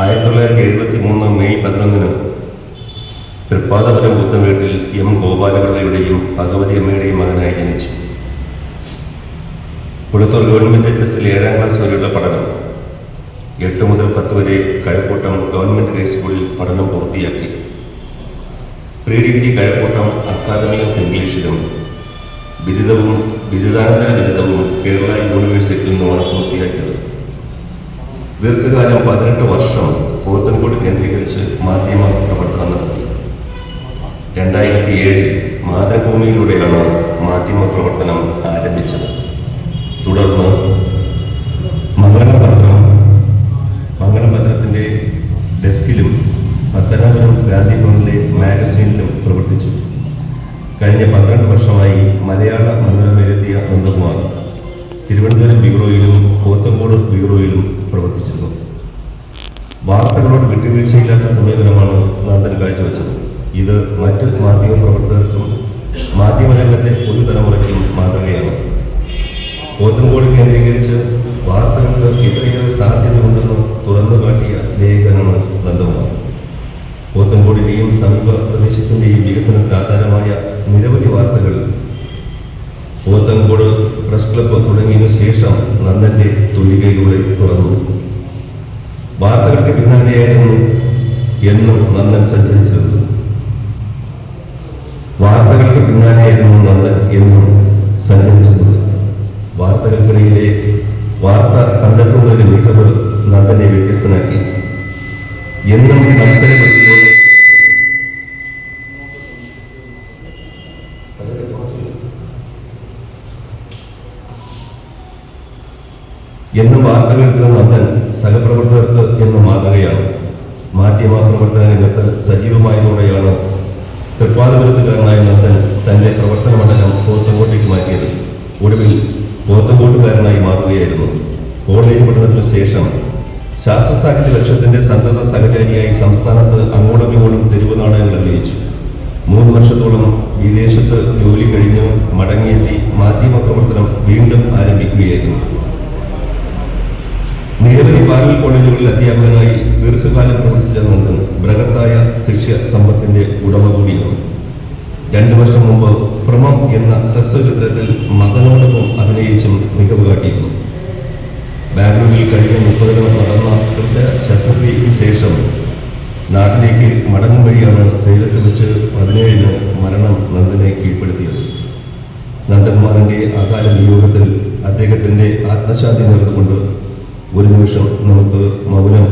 ആയിരത്തി തൊള്ളായിരത്തി എഴുപത്തി മൂന്ന് മെയ് പതിനൊന്നിന് തൃപ്പാദപുരം പുത്തൻവീട്ടിൽ എം ഗോപാലപിള്ളയുടെയും ഭഗവതി അമ്മയുടെയും മകനായി ജനിച്ചു. കുളത്തൂർ ഗവൺമെന്റ് എച്ച് എസിൽ ഏഴാം ക്ലാസ് വരെയുള്ള പഠനം എട്ട് മുതൽ പത്ത് വരെ കഴക്കൂട്ടം ഗവൺമെന്റ് ഹൈസ്കൂളിൽ പഠനം പൂർത്തിയാക്കി. Pre degree Kazhakkoottam academy of ഇംഗ്ലീഷിലും ബിരുദവും ബിരുദാനന്തര ബിരുദവും കേരള യൂണിവേഴ്സിറ്റിയിൽ നിന്നുമാണ് പൂർത്തിയാക്കിയത്. ദീർഘകാലം പതിനെട്ട് വർഷം പോത്തൻകോട് കേന്ദ്രീകരിച്ച് മാധ്യമ പ്രവർത്തനം നടത്തി. രണ്ടായിരത്തി ഏഴിൽ മാതൃഭൂമിയിലൂടെയാണ് മാധ്യമ പ്രവർത്തനം ആരംഭിച്ചത്. തുടർന്ന് മംഗളപത്രം മംഗളപത്രത്തിന്റെ ഡെസ്കിലും പത്തനാപുരം ഗാന്ധി ഭവനിലെ മാഗസീനിലും പ്രവർത്തിച്ചു. കഴിഞ്ഞ പന്ത്രണ്ട് വർഷമായി മലയാള മനോരമയിലെത്തിയ നന്ദകുമാർ തിരുവനന്തപുരം ബ്യൂറോയിലും പോത്തങ്കോട് ബ്യൂറോയിലും പ്രവർത്തിച്ചിരുന്നു. വാർത്തകളോട് വിട്ടുവീഴ്ചയില്ലാത്ത സമീപനമാണ് നന്ദൻ കാഴ്ചവെച്ചത്. ഇത് മറ്റ് മാധ്യമ പ്രവർത്തകർക്കും മാധ്യമരംഗത്തെ പുതുതലമുറയ്ക്കും മാതൃകയാണ്. പോത്തൻകോട് കേന്ദ്രീകരിച്ച് വാർത്തകൾക്ക് ഇത്രയേറെ സാധ്യതയുണ്ടെന്ന് തുറന്നു കാട്ടിയ ലേഖനാണ് നന്ദകുമാർ പോത്തൻകോടിന്റെയും സമീപ പ്രദേശത്തിന്റെയും വികസനത്തിന് ആധാരമായ നിരവധി വാർത്തകൾ പോത്തൻകോട് പ്രസ് ക്ലബ്ബ് തുടങ്ങിയതിനു ശേഷം നന്ദന്റെ തുലികയിലൂടെ തുറന്നു. വാർത്തകൾക്ക് പിന്നാലെയായിരുന്നു എന്നും നന്ദൻ സഞ്ചരിച്ചിരുന്നു വാർത്തകൾക്ക് പിന്നാലെയായിരുന്നു നന്ദൻ എന്നും സഞ്ചരിച്ചിരുന്നത്. വാർത്തകൾക്കിടയിലെ വാർത്ത കണ്ടെത്തുന്നതിന് മികവ് നന്ദനെ വ്യത്യസ്തനാക്കി. എന്നും മത്സരപ്പെടുത്തിയ എന്നും വാർത്തകൾക്ക് നന്ദൻ സഹപ്രവർത്തകർക്ക് എന്ന് മാതൃകയാണ്. മാധ്യമ പ്രവർത്തന രംഗത്ത് സജീവമായതോടെയാണ് തൃപ്പാതപുരത്തുകാരനായ നന്ദൻ തന്റെ പ്രവർത്തന മണ്ഡലം പോത്തുകോട്ടേക്ക് മാറ്റിയത്. ഒടുവിൽ പോത്തുകോട്ടുകാരനായി മാറുകയായിരുന്നു. കോളേജ് പഠനത്തിനു ശേഷം ശാസ്ത്ര സാഹിത്യ ലക്ഷ്യത്തിന്റെ സന്നദ്ധ സഹചാരിയായി സംസ്ഥാനത്ത് അങ്ങോട്ടും ഇങ്ങോട്ടും തെരുവ് നാടകങ്ങൾ അഭിനയിച്ചു. മൂന്ന് വർഷത്തോളം വിദേശത്ത് ജോലി കഴിഞ്ഞ് മടങ്ങിയെത്തി മാധ്യമ പ്രവർത്തനം വീണ്ടും ആരംഭിക്കുകയായിരുന്നു. നിരവധി പാരൽ കോളേജുകളിൽ അധ്യാപകനായി ദീർഘകാലം പ്രവർത്തിച്ച നന്ദൻ ബൃഹത്തായ ശിക്ഷ സമ്പത്തിന്റെ ഉടമ കൂടിയാണ്. രണ്ടു വർഷം മുമ്പ് പ്രമം എന്ന ഹ്രസ്വചിത്രത്തിൽ മകനോടൊപ്പം അഭിനയിച്ചും മികവ് കാട്ടിയിരുന്നു. ബാംഗ്ലൂരിൽ കഴിഞ്ഞ മുപ്പതിന് നടന്ന ഹൃദയ ശസ്ത്രക്രിയയ്ക്ക് ശേഷം നാട്ടിലേക്ക് മടങ്ങും വഴിയാണ് സേലത്ത് വെച്ച് പതിനേഴിന് മരണം നന്ദനെ കീഴ്പ്പെടുത്തിയത്. നന്ദകുമാറിന്റെ അകാല വിയോഗത്തിൽ അദ്ദേഹത്തിന്റെ ആത്മശാന്തി നേർന്നുകൊണ്ട് ഒരു നിമിഷം നമുക്ക് മൗനം